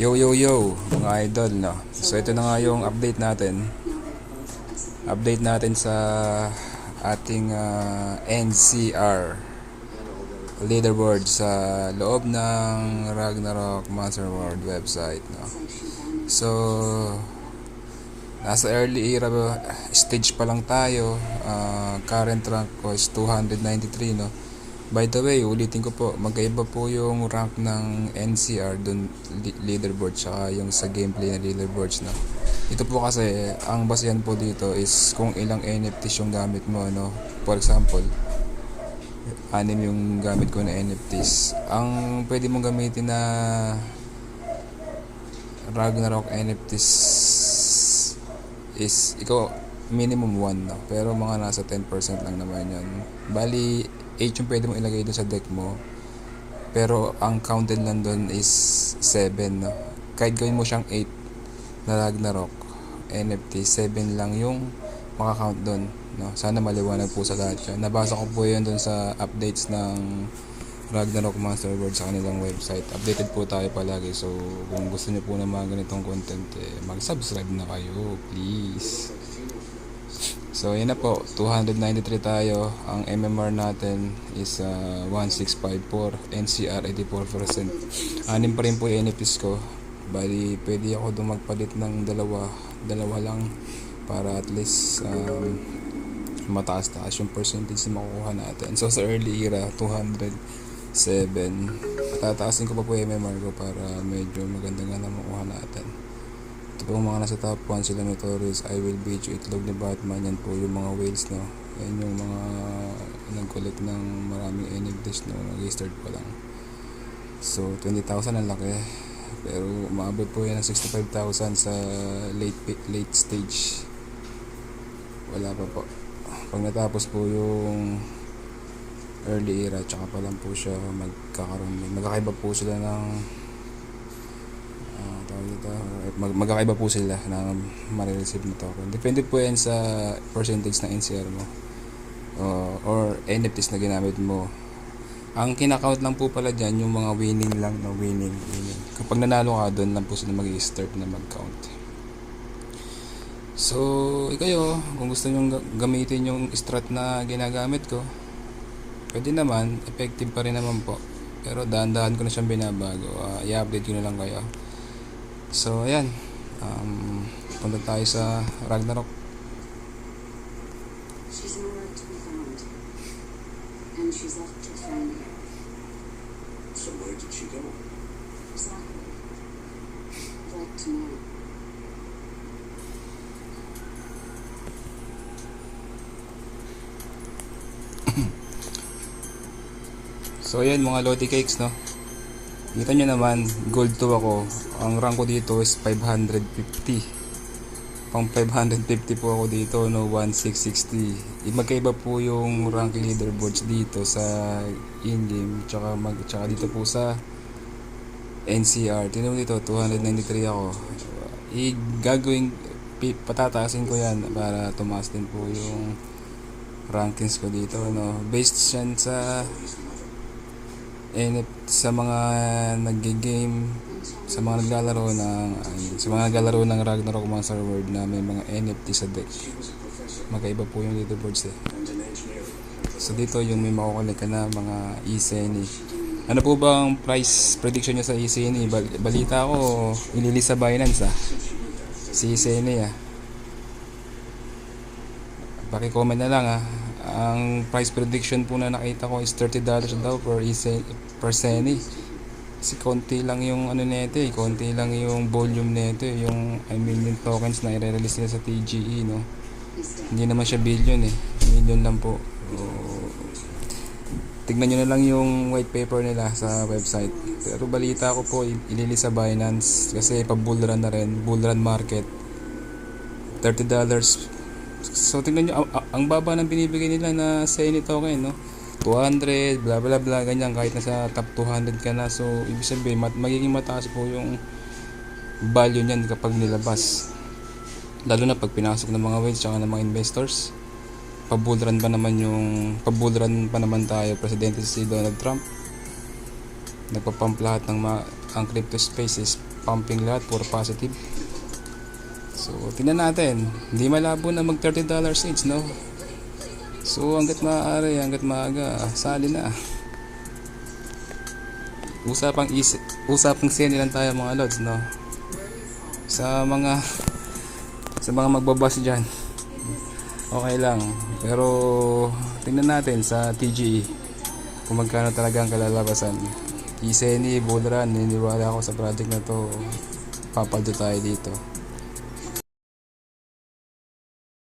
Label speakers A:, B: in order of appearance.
A: Yo yo yo mga idol no. So ito na nga yung update natin. Update natin sa ating ah, NCR leaderboard sa loob ng Ragnarok Monster World website no. So nasa early era stage pa lang tayo. Ah, current rank ko is 293 no. By the way, ulitin ko po, magkaiba po yung rank ng NCR dun leaderboard tsaka yung sa gameplay na leaderboards no. Ito po kasi ang basehan po dito is kung ilang NFTs yung gamit mo no. For example, anim yung gamit ko na NFTs. Ang pwede mong gamitin na Ragnarok NFTs is ikaw minimum 1 no. Pero mga nasa 10% lang naman yun. Bali 8 yung pwede mong ilagay doon sa deck mo. Pero ang counted lang doon is 7 no. Kahit gawin mo siyang 8 na Ragnarok NFT, 7 lang yung makakount doon. No? Sana maliwanag po sa lahat yan. Nabasa ko po yun doon sa updates ng Ragnarok Monster World sa kanilang website. Updated po tayo palagi. So, kung gusto niyo po ng mga ganitong content, eh, mag-subscribe na kayo, please. So, yun na po. 293 tayo. Ang MMR natin is uh, 1654. NCR 84%. Anim pa rin po yung NFTs ko. Bali, pwede ako doon magpalit ng dalawa. Dalawa lang. Para at least um, mataas-taas yung percentage na makukuha natin. So, sa early era, 207. Tataasin ko pa po yung MMR ko para medyo maganda nga na makuha natin. Ito po mga nasa top 1 sila notorious I will beat you itlog ni Batman yan po yung mga whales no? Yan yung mga nag-collect ng maraming NFTs no? Nag-start pa lang. So 20,000 ang laki pero umabot po yan ng 65,000 sa late late stage. Wala pa po. Pag natapos po yung early era tsaka pa lang po siya magkakaroon magkakaiba po sila ng Ah, tawag dito, mag magkakaiba po sila na marireceive na token. Depende po yan sa percentage ng NCR mo uh, or NFTs na ginamit mo. Ang kinakount lang po pala dyan, yung mga winning lang na winning, winning. Kapag nanalo ka, doon lang po sila mag-start na mag-count. So, ikayo, kung gusto nyo gamitin yung strat na ginagamit ko, pwede naman, effective pa rin naman po. Pero dahan-dahan ko na siyang binabago. Ah, i-update ko na lang kayo. So, ayan. Um, punta tayo sa Ragnarok.
B: She's nowhere to be found. And she's left her friend here.
C: So where did she go?
B: Exactly. I'd like to know.
A: So, ayan mga Lodi Cakes, no? Kita nyo naman, gold 2 ako. Ang rank ko dito is 550. Pang 550 po ako dito, no? 1660. Eh, Magkaiba po yung rank leaderboards dito sa in-game. Tsaka, mag, tsaka dito po sa NCR. Tingnan mo dito, 293 ako. I gagawin, pi- patataasin ko yan para tumaas din po yung rankings ko dito, no? Based yan sa and sa mga nagge-game sa mga naglalaro ng ay, sa mga naglalaro ng Ragnarok Monster World na may mga NFT sa deck. Magkaiba po yung leaderboards eh. So dito yung may makukulit ka na mga e-seni ano po ba ang price prediction nyo sa e-seni Bal- balita ko ililis sa Binance ah. Si e-seni ah. Paki-comment na lang ah. Ang price prediction po na nakita ko is $30 daw per, ise- per Seni. Kasi konti lang yung ano nito eh, konti lang yung volume nito eh, yung I mean yung tokens na i-release nila sa TGE no. Hindi naman siya billion eh, million lang po. So, tignan nyo na lang yung white paper nila sa website. Pero balita ko po, ililis sa Binance kasi pa bull run na rin, bull run market. $30 So tingnan nyo, ang, baba ng binibigay nila na Senate token, no? 200, bla bla bla, ganyan, kahit nasa top 200 ka na. So, ibig sabihin, mat, magiging mataas po yung value niyan kapag nilabas. Lalo na pag pinasok ng mga whales tsaka ng mga investors. Pabulran ba naman yung, pabulran pa naman tayo, presidente si Donald Trump. Nagpapump lahat ng mga ang crypto space is pumping lahat, puro positive. So, tingnan natin. Hindi malabo na mag $30 each, no? So, hanggat maaari, hanggat maaga, sali na. Usapang is usapang sene lang tayo mga lods, no? Sa mga sa mga magbabas diyan. Okay lang. Pero tingnan natin sa TGE kung magkano talaga ang kalalabasan. Iseni, Bullrun, niniwala ako sa project na to. Papaldo tayo dito.